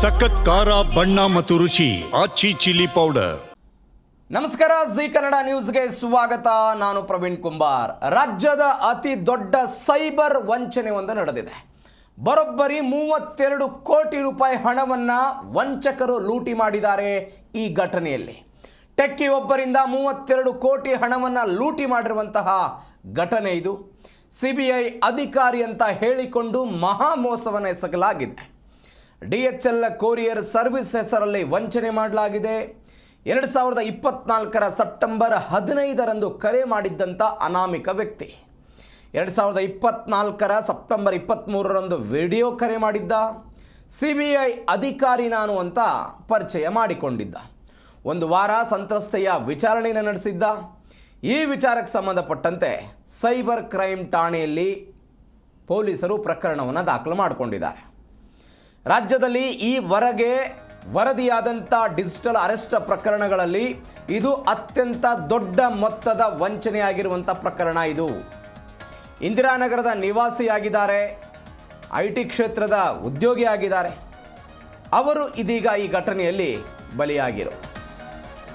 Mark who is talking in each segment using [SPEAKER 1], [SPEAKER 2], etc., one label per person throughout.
[SPEAKER 1] ಸಖತ್ ಖಾರ, ಬಣ್ಣ ಮತ್ತು ರುಚಿ, ಆಚಿ ಚಿಲ್ಲಿ ಪೌಡರ್.
[SPEAKER 2] ನಮಸ್ಕಾರ, ಜಿ ಕನ್ನಡ ನ್ಯೂಸ್ಗೆ ಸ್ವಾಗತ. ನಾನು ಪ್ರವೀಣ್ ಕುಂಬಾರ್. ರಾಜ್ಯದ ಅತಿ ದೊಡ್ಡ ಸೈಬರ್ ವಂಚನೆ ಒಂದು ನಡೆದಿದೆ. ಬರೋಬ್ಬರಿ ಮೂವತ್ತೆರಡು ಕೋಟಿ ರೂಪಾಯಿ ಹಣವನ್ನ ವಂಚಕರು ಲೂಟಿ ಮಾಡಿದ್ದಾರೆ ಈ ಘಟನೆಯಲ್ಲಿ. ಟೆಕ್ಕಿ ಒಬ್ಬರಿಂದ ಮೂವತ್ತೆರಡು ಕೋಟಿ ಹಣವನ್ನ ಲೂಟಿ ಮಾಡಿರುವಂತಹ ಘಟನೆ ಇದು. ಸಿಬಿಐ ಅಧಿಕಾರಿ ಅಂತ ಹೇಳಿಕೊಂಡು ಮಹಾ ಮೋಸವನ್ನು ಎಸಗಲಾಗಿದೆ. D H L courier service ಹೆಸರಲ್ಲಿ ವಂಚನೆ ಮಾಡಲಾಗಿದೆ. ಎರಡು ಸಾವಿರದ ಇಪ್ಪತ್ನಾಲ್ಕರ ಸೆಪ್ಟೆಂಬರ್ ಹದಿನೈದರಂದು ಕರೆ ಮಾಡಿದ್ದಂಥ ಅನಾಮಿಕ ವ್ಯಕ್ತಿ. ಎರಡು ಸಾವಿರದ ಇಪ್ಪತ್ನಾಲ್ಕರ ಸೆಪ್ಟೆಂಬರ್ ಇಪ್ಪತ್ತ್ಮೂರರಂದು ವಿಡಿಯೋ ಕರೆ ಮಾಡಿದ್ದ. ಸಿ ಬಿ ಐ ಅಧಿಕಾರಿ ನಾನು ಅಂತ ಪರಿಚಯ ಮಾಡಿಕೊಂಡಿದ್ದ. ಒಂದು ವಾರ ಸಂತ್ರಸ್ತೆಯ ವಿಚಾರಣೆಯನ್ನು ನಡೆಸಿದ್ದ. ಈ ವಿಚಾರಕ್ಕೆ ಸಂಬಂಧಪಟ್ಟಂತೆ ಸೈಬರ್ ಕ್ರೈಮ್ ಠಾಣೆಯಲ್ಲಿ ಪೊಲೀಸರು ಪ್ರಕರಣವನ್ನು ದಾಖಲು ಮಾಡಿಕೊಂಡಿದ್ದಾರೆ. ರಾಜ್ಯದಲ್ಲಿ ಈವರೆಗೆ ವರದಿಯಾದಂಥ ಡಿಜಿಟಲ್ ಅರೆಸ್ಟ್ ಪ್ರಕರಣಗಳಲ್ಲಿ ಇದು ಅತ್ಯಂತ ದೊಡ್ಡ ಮೊತ್ತದ ವಂಚನೆಯಾಗಿರುವಂಥ ಪ್ರಕರಣ ಇದು. ಇಂದಿರಾನಗರದ ನಿವಾಸಿಯಾಗಿದ್ದಾರೆ, ಐ ಟಿ ಕ್ಷೇತ್ರದ ಉದ್ಯೋಗಿಯಾಗಿದ್ದಾರೆ. ಅವರು ಇದೀಗ ಈ ಘಟನೆಯಲ್ಲಿ ಬಲಿಯಾಗಿರು.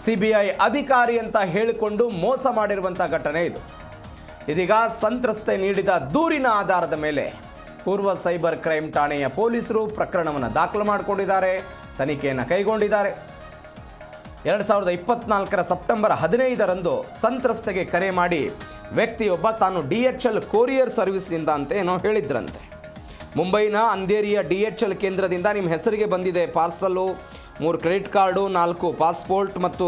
[SPEAKER 2] ಸಿ ಬಿ ಐ ಅಧಿಕಾರಿ ಅಂತ ಹೇಳಿಕೊಂಡು ಮೋಸ ಮಾಡಿರುವಂಥ ಘಟನೆ ಇದು. ಇದೀಗ ಸಂತ್ರಸ್ತೆ ನೀಡಿದ ದೂರಿನ ಆಧಾರದ ಮೇಲೆ ಪೂರ್ವ ಸೈಬರ್ ಕ್ರೈಮ್ ಠಾಣೆಯ ಪೊಲೀಸರು ಪ್ರಕರಣವನ್ನು ದಾಖಲು ಮಾಡಿಕೊಂಡಿದ್ದಾರೆ. ತನಿಖೆಯನ್ನು ಕೈಗೊಂಡಿದ್ದಾರೆ. ಎರಡು ಸಾವಿರದ ಇಪ್ಪತ್ನಾಲ್ಕರ ಸೆಪ್ಟೆಂಬರ್ ಹದಿನೈದರಂದು ಸಂತ್ರಸ್ತೆಗೆ ಕರೆ ಮಾಡಿ ವ್ಯಕ್ತಿಯೊಬ್ಬ ತಾನು ಡಿ ಎಚ್ ಎಲ್ ಕೊರಿಯರ್ ಸರ್ವಿಸ್ನಿಂದ ಅಂತ ಏನೋ ಹೇಳಿದ್ರಂತೆ. ಮುಂಬೈನ ಅಂಧೇರಿಯ ಡಿ ಎಚ್ ಎಲ್ ಕೇಂದ್ರದಿಂದ ನಿಮ್ಮ ಹೆಸರಿಗೆ ಬಂದಿದೆ ಪಾರ್ಸಲ್ಲು, ಮೂರು ಕ್ರೆಡಿಟ್ ಕಾರ್ಡು, ನಾಲ್ಕು ಪಾಸ್ಪೋರ್ಟ್ ಮತ್ತು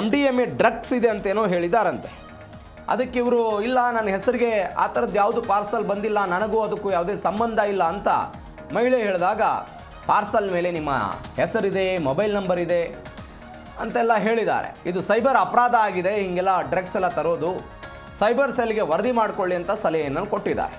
[SPEAKER 2] M D M A drugs ಇದೆ ಅಂತೇನೋ ಹೇಳಿದಾರಂತೆ ಅದಕ್ಕೆ ಇವರು, ಇಲ್ಲ, ನನ್ನ ಹೆಸರಿಗೆ ಆ ಥರದ್ದು ಯಾವುದು ಪಾರ್ಸಲ್ ಬಂದಿಲ್ಲ, ನನಗೂ ಅದಕ್ಕೂ ಯಾವುದೇ ಸಂಬಂಧ ಇಲ್ಲ ಅಂತ ಮಹಿಳೆ ಹೇಳಿದಾಗ, ಪಾರ್ಸಲ್ ಮೇಲೆ ನಿಮ್ಮ ಹೆಸರಿದೆ, ಮೊಬೈಲ್ ನಂಬರ್ ಇದೆ ಅಂತೆಲ್ಲ ಹೇಳಿದ್ದಾರೆ. ಇದು ಸೈಬರ್ ಅಪರಾಧ ಆಗಿದೆ, ಹೀಗೆಲ್ಲ ಡ್ರಗ್ಸ್ ಎಲ್ಲ ತರೋದು, ಸೈಬರ್ ಸೆಲ್ಗೆ ವರದಿ ಮಾಡಿಕೊಳ್ಳಿ ಅಂತ ಸಲಹೆಯನ್ನು ಕೊಟ್ಟಿದ್ದಾರೆ.